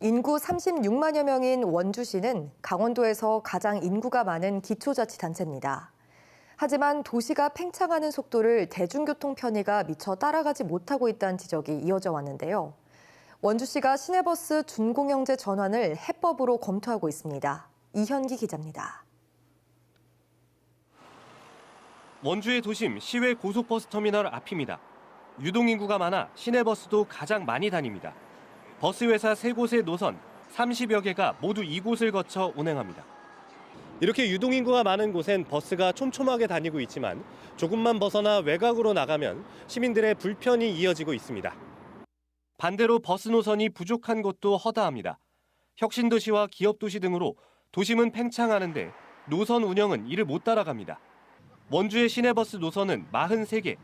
인구 36만여 명인 원주시는 강원도에서 가장 인구가 많은 기초자치단체입니다. 하지만 도시가 팽창하는 속도를 대중교통 편의가 미처 따라가지 못하고 있다는 지적이 이어져 왔는데요. 원주시가 시내버스 준공영제 전환을 해법으로 검토하고 있습니다. 이현기 기자입니다. 원주의 도심 시외 고속버스 터미널 앞입니다. 유동인구가 많아 시내버스도 가장 많이 다닙니다. 버스 회사 세 곳의 노선 30여 개가 모두 이곳을 거쳐 운행합니다. 이렇게 유동인구가 많은 곳엔 버스가 촘촘하게 다니고 있지만 조금만 벗어나 외곽으로 나가면 시민들의 불편이 이어지고 있습니다. 반대로 버스 노선이 부족한 곳도 허다합니다. 혁신도시와 기업도시 등으로 도심은 팽창하는데 노선 운영은 이를 못 따라갑니다. 원주의 시내버스 노선은 43개,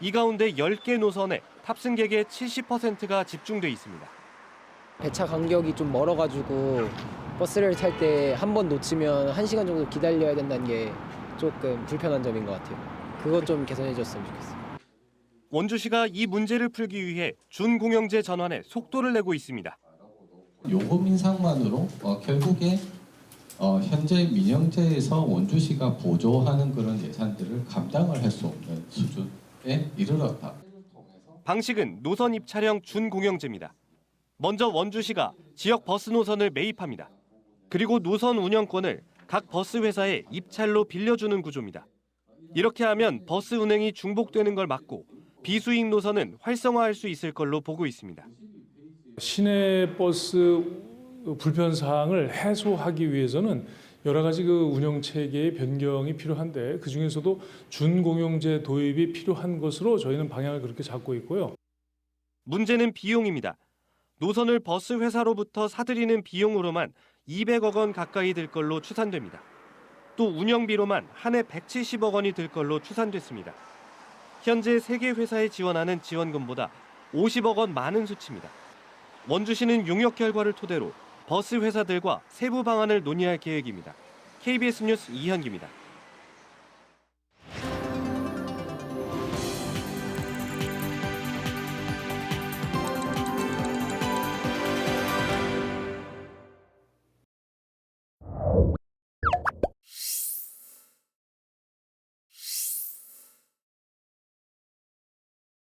이 가운데 10개 노선에 탑승객의 70%가 집중돼 있습니다. 배차 간격이 좀 멀어가지고 버스를 탈 때 한 번 놓치면 한 시간 정도 기다려야 된다는 게 조금 불편한 점인 것 같아요. 그것 좀 개선해 줬으면 좋겠어요. 원주시가 이 문제를 풀기 위해 준공영제 전환에 속도를 내고 있습니다. 요금 인상만으로 어, 결국에 어, 현재 민영제에서 원주시가 보조하는 그런 예산들을 감당을 할 수 없는 수준에 이르렀다. 방식은 노선 입차량 준공영제입니다. 먼저 원주시가 지역 버스 노선을 매입합니다. 그리고 노선 운영권을 각 버스 회사에 입찰로 빌려주는 구조입니다. 이렇게 하면 버스 운행이 중복되는 걸 막고 비수익 노선은 활성화할 수 있을 걸로 보고 있습니다. 시내 버스 불편 사항을 해소하기 위해서는 여러 가지 그 운영 체계의 변경이 필요한데 그 중에서도 준공영제 도입이 필요한 것으로 저희는 방향을 그렇게 잡고 있고요. 문제는 비용입니다. 노선을 버스 회사로부터 사들이는 비용으로만 200억 원 가까이 들 걸로 추산됩니다. 또 운영비로만 한 해 170억 원이 들 걸로 추산됐습니다. 현재 세개 회사에 지원하는 지원금보다 50억 원 많은 수치입니다. 원주시는 용역 결과를 토대로 버스 회사들과 세부 방안을 논의할 계획입니다. KBS 뉴스 이현기입니다.